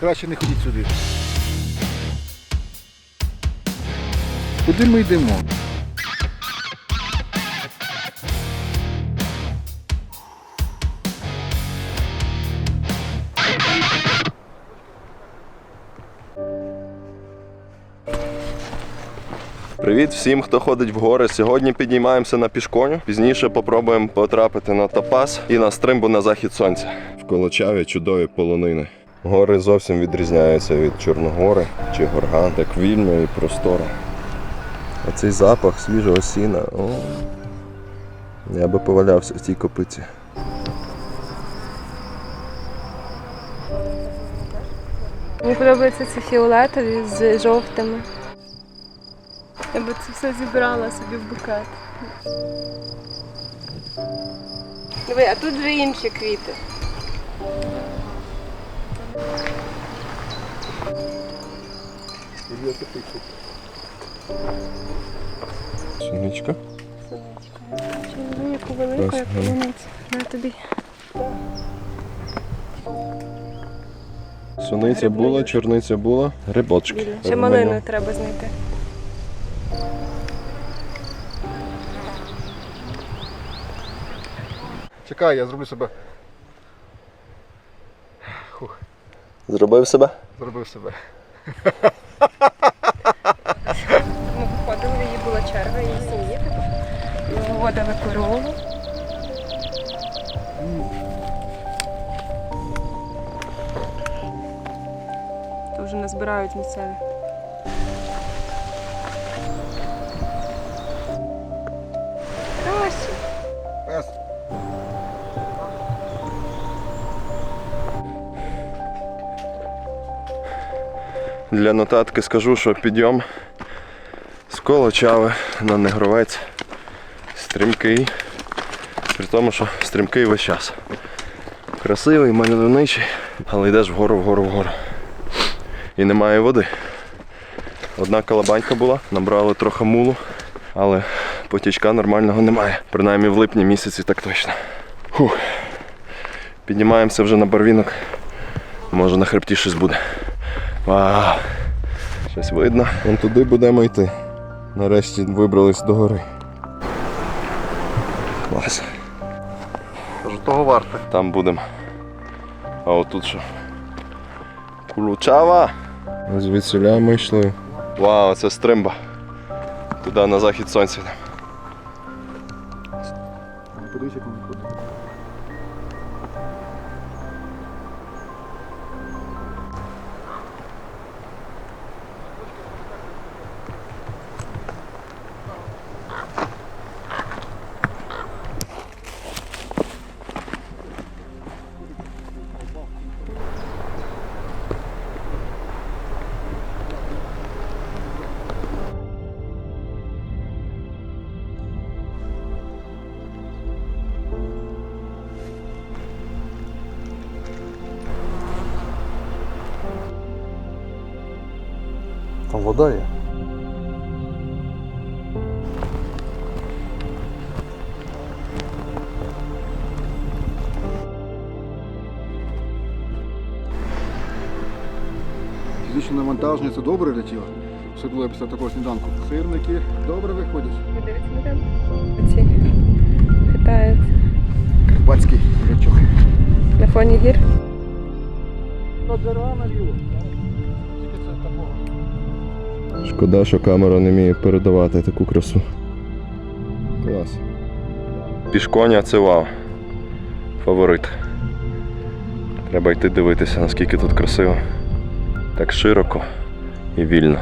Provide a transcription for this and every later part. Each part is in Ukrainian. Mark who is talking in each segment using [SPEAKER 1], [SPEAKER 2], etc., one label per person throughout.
[SPEAKER 1] Краще не ходіть сюди. Куди ми йдемо?
[SPEAKER 2] Привіт всім, хто ходить в гори. Сьогодні піднімаємося на пішконю. Пізніше попробуємо потрапити на Топас і на стримбу на захід сонця. В Колочаві чудові полонини. Гори зовсім відрізняються від Чорногори чи Горган, так вільно і просторо. А цей запах свіжого сіна. О, я би повалявся в тій копиці.
[SPEAKER 3] Мені подобаються ці фіолетові з жовтими. Я би це все зібрала собі в букет. Диви, а тут вже інші квіти.
[SPEAKER 2] Суничка.
[SPEAKER 3] Ну, яку велику, як полуниця. На тобі.
[SPEAKER 2] Суниця була, чорниця була, рибочки.
[SPEAKER 3] Ще малину треба знайти.
[SPEAKER 1] Чекай, я зроблю себе.
[SPEAKER 2] Зробив себе?
[SPEAKER 1] зробив себе.
[SPEAKER 3] Ми виходили, її була черга, її сім'ї. Виводили корову. То вже назбирають місцеві.
[SPEAKER 2] Для нотатки скажу, що підйом з Колочави на Негровець стрімкий. При тому, що стрімкий весь час. Красивий, мальовничий, але йдеш вгору, вгору, вгору. І немає води. Одна калабанька була, набрали трохи мулу, але потічка нормального немає. Принаймні в липні місяці так точно. Фух. Піднімаємося вже на барвінок. Може на хребті щось буде. Вау! Щось видно. Вон туди будемо йти. Нарешті вибрались до гори. Клас.
[SPEAKER 1] Кажу, того варте.
[SPEAKER 2] Там будемо. А отут що? Кулучава. Звідсіля ми йшли. Вау, це стримба. Туди на захід сонця.
[SPEAKER 1] Подивись, як він Там вода є. Фізичне навантаження це добре для тіла. Особливо після такого сніданку. Сирники добре виходять.
[SPEAKER 3] Дивіться на тебе. Ці хитаються
[SPEAKER 1] Карпатський речок.
[SPEAKER 3] на фоні гір.
[SPEAKER 1] Джерела наліво.
[SPEAKER 2] Шкода, що камера не вміє передавати таку красу. Клас. Пішконя це вау. Фаворит. Треба йти дивитися, наскільки тут красиво. Так широко і вільно.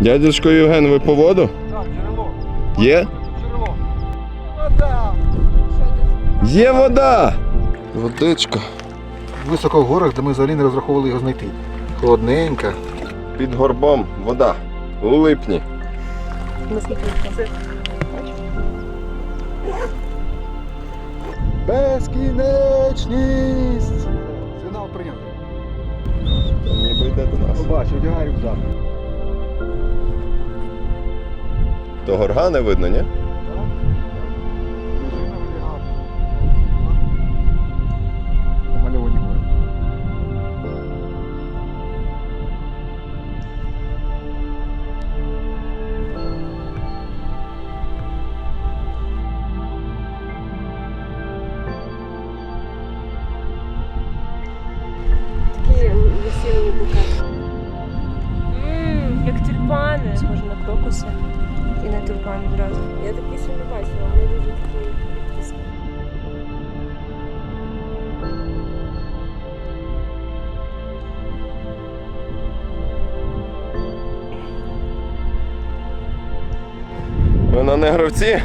[SPEAKER 2] Дядечко Євген, ви по воду?
[SPEAKER 1] Так, джерело.
[SPEAKER 2] Є?
[SPEAKER 1] Джерело. Вода!
[SPEAKER 2] Є вода! Водичка.
[SPEAKER 1] Високо в горах, де ми взагалі не розраховували його знайти. Холодненька.
[SPEAKER 2] Під горбом вода. У липні.
[SPEAKER 1] Безкінечність! Сигнал прийнятий.
[SPEAKER 2] Ніби йде до нас.
[SPEAKER 1] Побачив, одягай рюкзак.
[SPEAKER 2] То горга не видно, ні?
[SPEAKER 3] Крокуси. І на тюльпани одразу. Я такі ще не бачила, вони дуже такі.
[SPEAKER 2] Ви на негровці?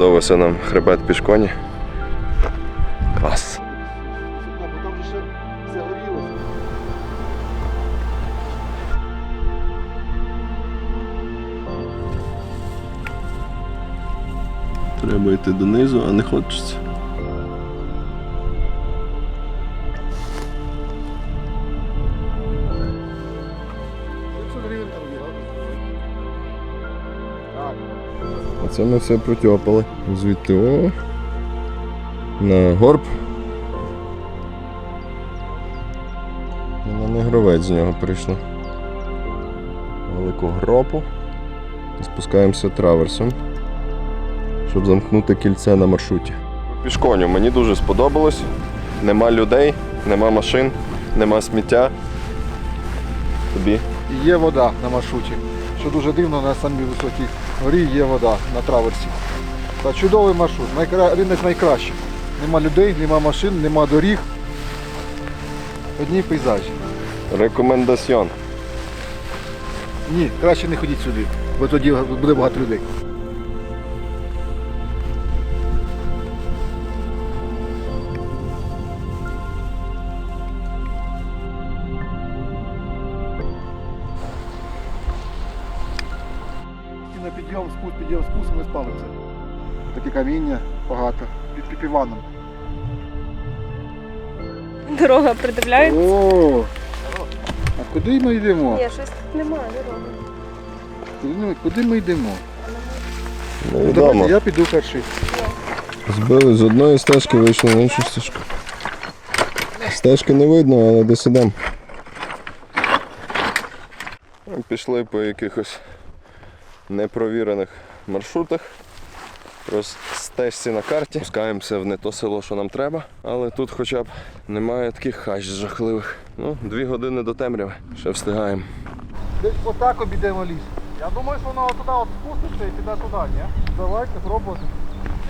[SPEAKER 2] Сподобався нам хребет пішконі. Клас. Треба йти донизу, а не хочеться. Оце ми все протьопали. Звідти о. На горб. І на негровець з нього прийшли. Велику гропу. І спускаємося траверсом, щоб замкнути кільце на маршруті. Пішконю мені дуже сподобалось. Нема людей, нема машин, нема сміття. Тобі.
[SPEAKER 1] Є вода на маршруті. Що дуже дивно, на самій високій горі є вода на траверсі. Та чудовий маршрут, найкра... один із найкращих. Нема людей, нема машин, нема доріг. Одні пейзажі.
[SPEAKER 2] Рекомендаціон.
[SPEAKER 1] Ні, краще не ходіть сюди, бо тоді буде багато людей. На підйом, спуск, підйом, спуск ми спали все. Таке каміння багато. Під піпіваном.
[SPEAKER 3] Дорога придивляється.
[SPEAKER 1] О! А куди ми йдемо?
[SPEAKER 3] Ні, щось тут немає дороги.
[SPEAKER 1] Куди ми, куди ми йдемо?
[SPEAKER 2] Ну,
[SPEAKER 1] Ну, давайте, я піду перший.
[SPEAKER 2] Збили з одної стежки, вийшли на іншу стежку. Стежки не видно, але десь ідемо. Пішли по якихось непровірених маршрутах. Просто стежці на карті. Пускаємося в не то село, що нам треба, але тут хоча б немає таких хач жахливих. Ну, дві години до темряви. Ще встигаємо.
[SPEAKER 1] Десь отак обійдемо ліс. Я думаю, що воно туди от спуститься і піде туди, ні? Давайте пробувати.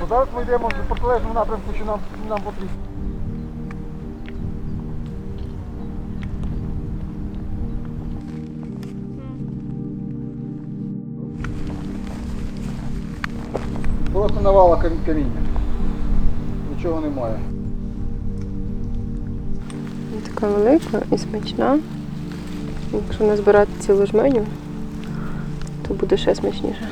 [SPEAKER 1] Зараз ми йдемо в протилежному напрямку, що нам, нам потрібно. Навала кам- каміння. Нічого немає.
[SPEAKER 3] Така велика і смачна. Якщо назбирати цілу жменю, то буде ще смачніше.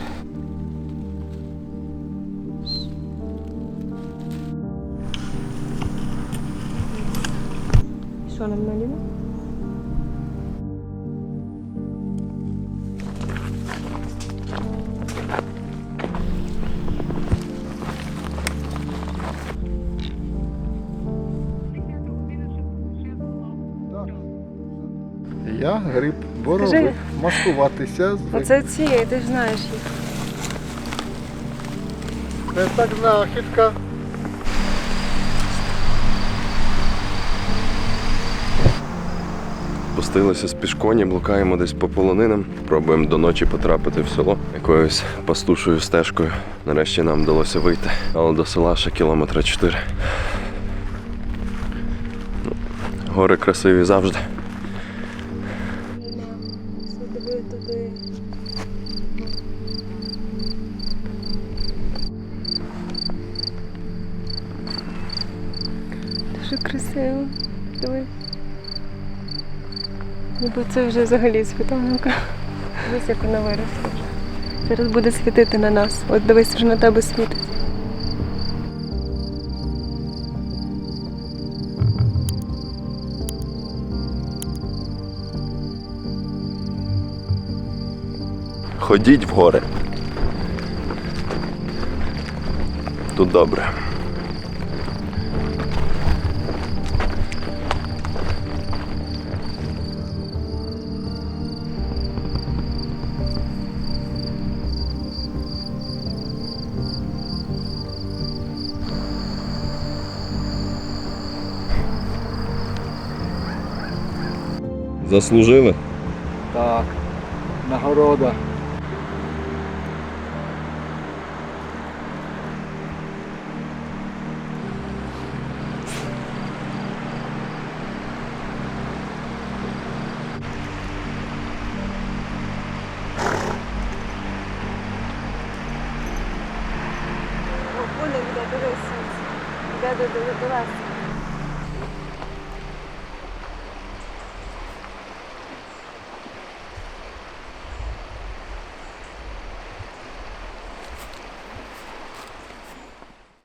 [SPEAKER 3] Що нам наліво?
[SPEAKER 1] Я гриб, боровик,
[SPEAKER 3] Скажи.
[SPEAKER 1] маскуватися. звик.
[SPEAKER 3] Оце ці, ти ж знаєш їх.
[SPEAKER 1] Це так знахідка.
[SPEAKER 2] Спустилися з пішконі, блукаємо десь по полонинам, пробуємо до ночі потрапити в село якоюсь пастушою стежкою. Нарешті нам вдалося вийти, але до села ще кілометра чотири. Ну, Гори красиві завжди.
[SPEAKER 3] Дуже красиво. Диви. Ніби це вже взагалі світанка. Дивись, як вона виросла. Зараз буде світити на нас. От дивись, вже на тебе світить.
[SPEAKER 2] Ходіть в гори. Тут добре. Заслужили?
[SPEAKER 1] Так, нагорода.
[SPEAKER 3] Дивись. Де, до нас.